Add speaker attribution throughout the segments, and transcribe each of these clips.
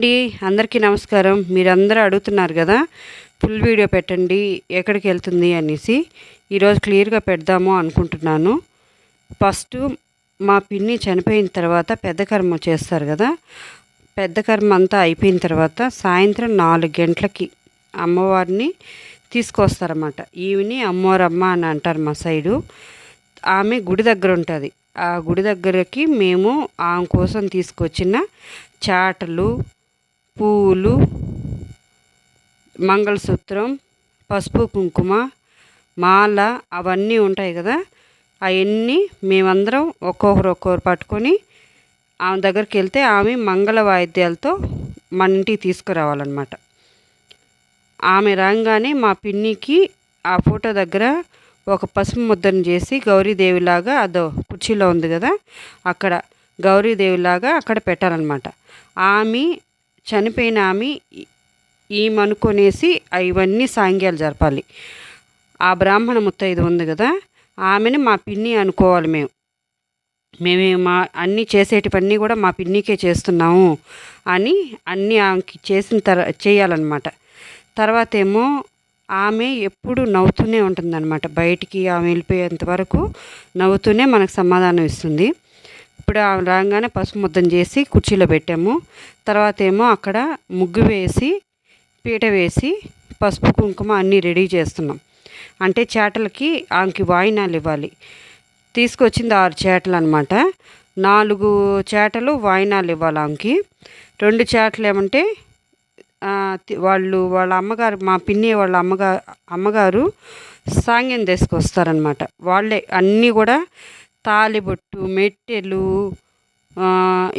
Speaker 1: అండి అందరికీ నమస్కారం. మీరందరూ అడుగుతున్నారు కదా ఫుల్ వీడియో పెట్టండి ఎక్కడికి వెళ్తుంది అనేసి. ఈరోజు క్లియర్గా పెడదాము అనుకుంటున్నాను. ఫస్ట్ మా పిన్ని చనిపోయిన తర్వాత పెద్ద కర్మ చేస్తారు కదా. పెద్ద కర్మ అంతా అయిపోయిన తర్వాత సాయంత్రం నాలుగు గంటలకి అమ్మవారిని తీసుకొస్తారన్నమాట. ఈవిని అమ్మవారమ్మ అని అంటారు మా సైడు. ఆమె గుడి దగ్గర ఉంటుంది. ఆ గుడి దగ్గరకి మేము ఆమె కోసం తీసుకొచ్చిన చాటలు పూలు మంగళసూత్రం పసుపు కుంకుమ మాల అవన్నీ ఉంటాయి కదా. అవన్నీ మేమందరం ఒక్కొక్కరు ఒక్కొక్కరు పట్టుకొని ఆమె దగ్గరికి వెళ్తే ఆమె మంగళ వాయిద్యాలతో మన ఇంటికి తీసుకురావాలన్నమాట. ఆమె రాగానే మా పిన్నికి ఆ ఫోటో దగ్గర ఒక పసుపు ముద్దను చేసి గౌరీదేవిలాగా అదో కుర్చీలో ఉంది కదా అక్కడ గౌరీదేవిలాగా అక్కడ పెట్టాలన్నమాట. ఆమె చనిపోయిన ఆమె ఈమనుకొనేసి ఇవన్నీ సాంగ్యాలు జరపాలి. ఆ బ్రాహ్మణ ముత్తైదు ఉంది కదా ఆమెని మా పిన్ని అనుకోవాలి మేము. మేము మా అన్నీ చేసేటివన్నీ కూడా మా పిన్నికే చేస్తున్నాము అని అన్నీ ఆమెకి చేసిన తర చేయాలన్నమాట. తర్వాత ఏమో ఆమె ఎప్పుడు నవ్వుతూనే ఉంటుందన్నమాట. బయటికి ఆమె వెళ్ళిపోయేంత వరకు నవ్వుతూనే మనకు సమాధానం ఇస్తుంది. ఇప్పుడు ఆమె రాగానే పసుపు ముద్దం చేసి కుర్చీలో పెట్టాము. తర్వాత ఏమో అక్కడ ముగ్గు వేసి పీట వేసి పసుపు కుంకుమ అన్నీ రెడీ చేస్తున్నాం. అంటే చేటలకి ఆమెకి వాయినాలు ఇవ్వాలి. తీసుకొచ్చింది ఆరు చేటలు అనమాట నాలుగు చేటలు వాయినాలు ఇవ్వాలి ఆమెకి. రెండు చేటలు ఏమంటే వాళ్ళు వాళ్ళ అమ్మగారు మా పిన్ని వాళ్ళ అమ్మగారు అమ్మగారు సాంగ్యం తీసుకొస్తారనమాట వాళ్ళే అన్నీ కూడా తాలిబొట్టు మెట్టెలు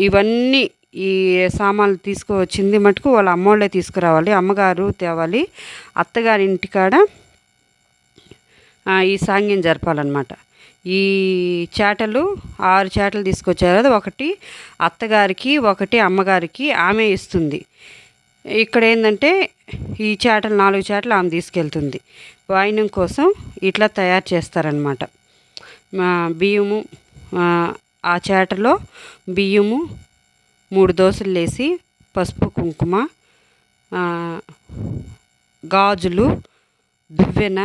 Speaker 1: ఇవన్నీ ఈ సామాన్లు తీసుకువచ్చింది మటుకు వాళ్ళ అమ్మోళ్ళే తీసుకురావాలి. అమ్మగారు తేవాలి. అత్తగారి ఇంటికాడ ఈ సాంగ్యం జరపాలన్నమాట. ఈ చేటలు ఆరు చేటలు తీసుకొచ్చారు కదా ఒకటి అత్తగారికి ఒకటి అమ్మగారికి ఆమె ఇస్తుంది. ఇక్కడ ఏంటంటే ఈ చేటలు నాలుగు చేటలు ఆమె తీసుకెళ్తుంది. వాయినం కోసం ఇట్లా తయారు చేస్తారనమాట బియ్యము ఆ, చేటలో బియ్యము మూడు దోశలు వేసి పసుపు కుంకుమ గాజులు దువ్వెన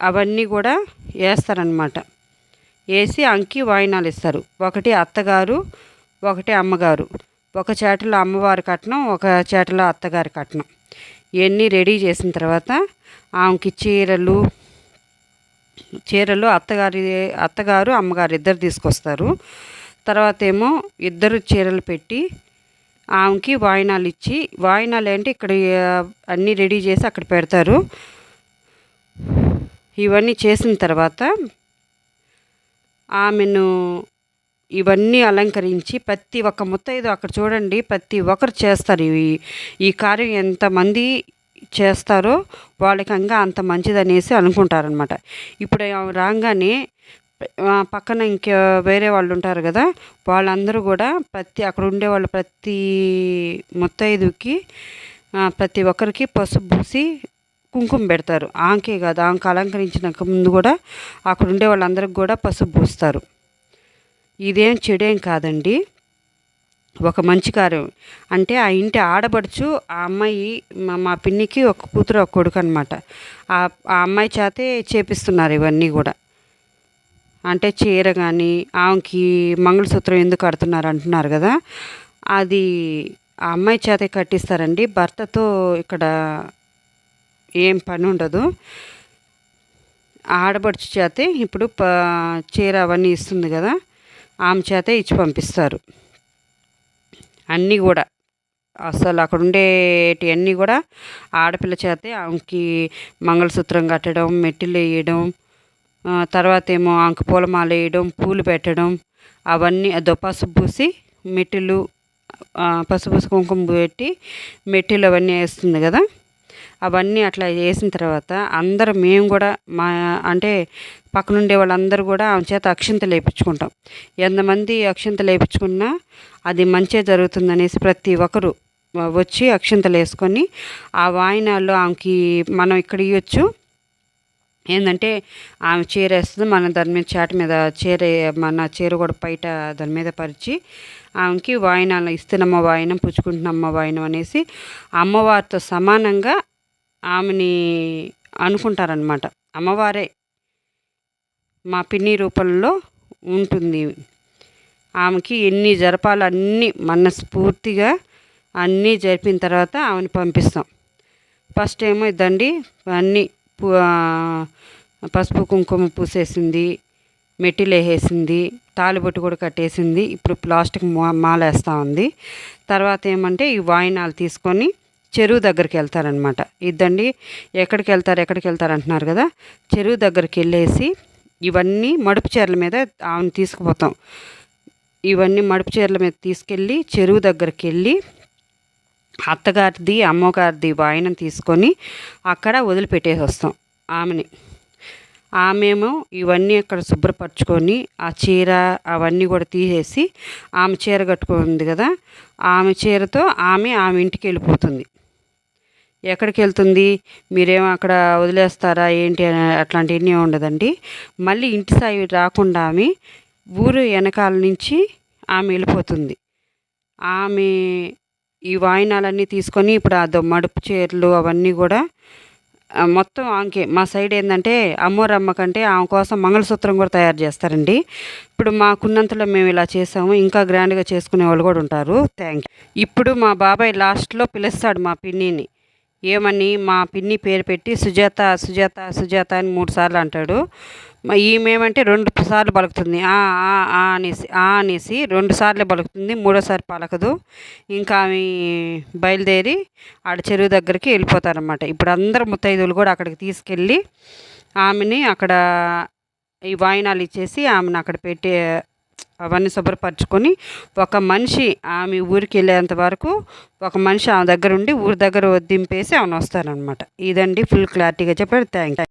Speaker 1: అవన్నీ కూడా వేస్తారనమాట వేసి అంకి వాయినాలు ఇస్తారు. ఒకటి అత్తగారు ఒకటి అమ్మగారు. ఒక చేటలో అమ్మవారి కట్నం ఒక చేటలో అత్తగారి కట్నం. ఇవన్నీ రెడీ చేసిన తర్వాత ఆమెకి చీరలు చీరలు అత్తగారి అత్తగారు అమ్మగారు ఇద్దరు తీసుకొస్తారు. తర్వాత ఏమో ఇద్దరు చీరలు పెట్టి ఆమెకి వాయినాలు ఇచ్చి వాయినాలు ఏంటి ఇక్కడ అన్నీ రెడీ చేసి అక్కడ పెడతారు. ఇవన్నీ చేసిన తర్వాత ఆమెను ఇవన్నీ అలంకరించి ప్రతి ఒక్క ముత్తైదు అక్కడ చూడండి ప్రతి ఒక్కరు చేస్తారు. ఇవి ఈ కార్యం ఎంతమంది చేస్తారో వాళ్ళకి ఇంకా అంత మంచిదనేసి అనుకుంటారనమాట ఇప్పుడు రాగానే పక్కన ఇంకా వేరే వాళ్ళు ఉంటారు కదా వాళ్ళందరూ కూడా ప్రతి అక్కడ ఉండే వాళ్ళు ప్రతి ముత్తైదుకి ప్రతి ఒక్కరికి పసుపు పూసి కుంకుమ పెడతారు. ఆంకే కాదు ఆంక అలంకరించినాక ముందు కూడా అక్కడ ఉండే వాళ్ళందరికి కూడా పసుపు పూస్తారు. ఇదేం చెడేం కాదండి. ఒక మంచి కార్యం అంటే ఆ ఇంటి ఆడబడుచు ఆ అమ్మాయి మా మా పిన్నికి ఒక కూతురు ఒక కొడుకు అనమాట ఆ అమ్మాయి చేతే చేపిస్తున్నారు ఇవన్నీ కూడా. అంటే చీర కానీ ఆమెకి మంగళసూత్రం ఎందుకు కడుతున్నారు అంటున్నారు కదా. అది ఆ అమ్మాయి చేతే కట్టిస్తారండి. భర్తతో ఇక్కడ ఏం పని ఉండదు. ఆడబడుచు చేతే ఇప్పుడు ప చీర అవన్నీ ఇస్తుంది కదా. ఆమె చేతే ఇచ్చి పంపిస్తారు. అన్నీ కూడా. అసలు అక్కడ ఉండేటి అన్నీ కూడా ఆడపిల్ల చేతే ఆమెకి మంగళసూత్రం కట్టడం మెట్టిలు వేయడం తర్వాత ఏమో ఆమెకు పూలమాల వేయడం పూలు పెట్టడం అవన్నీ అదో పసుపు పూసి మెట్టిలు పసుపు కుంకుమ పెట్టి మెట్టిలు అవన్నీ వేస్తుంది కదా. అవన్నీ అట్లా వేసిన తర్వాత అందరూ మేము కూడా మా అంటే పక్కనుండే వాళ్ళందరూ కూడా ఆమె చేత అక్షింతలు వేయించుకుంటాం. ఎంతమంది అక్షింతలు వేయించుకున్నా అది మంచే జరుగుతుందనేసి ప్రతి ఒక్కరు వచ్చి అక్షింతలు వేసుకొని ఆ వాయినాల్లో ఆమెకి మనం ఇక్కడ ఇవ్వచ్చు ఏంటంటే ఆమె చీర వేస్తుంది మన దాని మీద చాట మీద చీర మన చీర కూడా బయట దాని మీద పరిచి ఆమెకి వాయినాలు ఇస్తున్నమ్మ వాయినం పుచ్చుకుంటున్నమ్మ వాయినం అనేసి అమ్మవారితో సమానంగా ఆమెని అనుకుంటారనమాట అమ్మవారే మా పిన్ని రూపంలో ఉంటుంది. ఆమెకి ఎన్ని జరపాలో అన్నీ మనస్ఫూర్తిగా అన్నీ జరిపిన తర్వాత ఆమెను పంపిస్తాం. ఫస్ట్ ఏమో ఇద్దండి అన్నీ పసుపు కుంకుమ పూసేసింది మెట్టిలు వేసేసింది తాలిబొట్టు కూడా కట్టేసింది ఇప్పుడు ప్లాస్టిక్ మా- మాల వేస్తూ ఉంది. తర్వాత ఏమంటే ఈ వాయినాలు తీసుకొని చెరువు దగ్గరికి వెళ్తారనమాట ఇద్దండి ఎక్కడికి వెళ్తారు ఎక్కడికి వెళ్తారు అంటున్నారు కదా చెరువు దగ్గరికి వెళ్ళేసి ఇవన్నీ మడుపు చీరల మీద ఆమెను తీసుకుపోతాం. ఇవన్నీ మడుపు చీరల మీద తీసుకెళ్ళి చెరువు దగ్గరికి వెళ్ళి అత్తగారిది అమ్మగారిది వాయినం తీసుకొని అక్కడ వదిలిపెట్టేసి వస్తాం ఆమెని. ఆమెమో ఇవన్నీ అక్కడ శుభ్రపరచుకొని ఆ చీర అవన్నీ కూడా తీసేసి ఆమె చీర కట్టుకుంది కదా ఆమె చీరతో ఆమె ఆమె ఇంటికి వెళ్ళిపోతుంది. ఎక్కడికి వెళ్తుంది మీరేమో అక్కడ వదిలేస్తారా? ఏంటి అని అట్లాంటివన్నీ ఉండదండి. మళ్ళీ ఇంటి సాయి రాకుండా ఆమె ఊరు వెనకాల నుంచి ఆమె వెళ్ళిపోతుంది. ఆమె ఈ వాయినాలన్నీ తీసుకొని ఇప్పుడు ఆ మడుపు చీరలు అవన్నీ కూడా మొత్తం ఆమెకే. మా సైడ్ ఏంటంటే అమ్మోరమ్మ కంటే ఆమె కోసం మంగళసూత్రం కూడా తయారు చేస్తారండి. ఇప్పుడు మాకున్నంతలో మేము ఇలా చేసాము. ఇంకా గ్రాండ్గా చేసుకునే వాళ్ళు కూడా ఉంటారు. థ్యాంక్ ఇప్పుడు మా బాబాయ్ లాస్ట్లో పిలుస్తాడు మా పిన్నిని. ఏమని మా పిన్ని పేరు పెట్టి సుజాత సుజాత సుజాత అని మూడు సార్లు అంటాడు. ఈమెమంటే రెండు సార్లు పలుకుతుంది. ఆ ఆ ఆ అనేసి ఆ అనేసి రెండు సార్లు పలుకుతుంది. మూడోసారి పలకదు. ఇంకా ఆమె బయలుదేరి ఆడ చెరువు దగ్గరికి వెళ్ళిపోతారనమాట ఇప్పుడు అందరు ముత్తైదువులు కూడా అక్కడికి తీసుకెళ్ళి ఆమెని అక్కడ ఈ వాయినాలు ఇచ్చేసి ఆమెను అక్కడ పెట్టే అవన్నీ శుభ్రపరచుకొని ఒక మనిషి ఆమె ఊరికి వెళ్ళేంత వరకు ఒక మనిషి ఆమె దగ్గర ఉండి ఊరి దగ్గర దింపేసి ఆమెను వస్తారనమాట ఇదండి ఫుల్ క్లారిటీగా చెప్పాడు. థ్యాంక్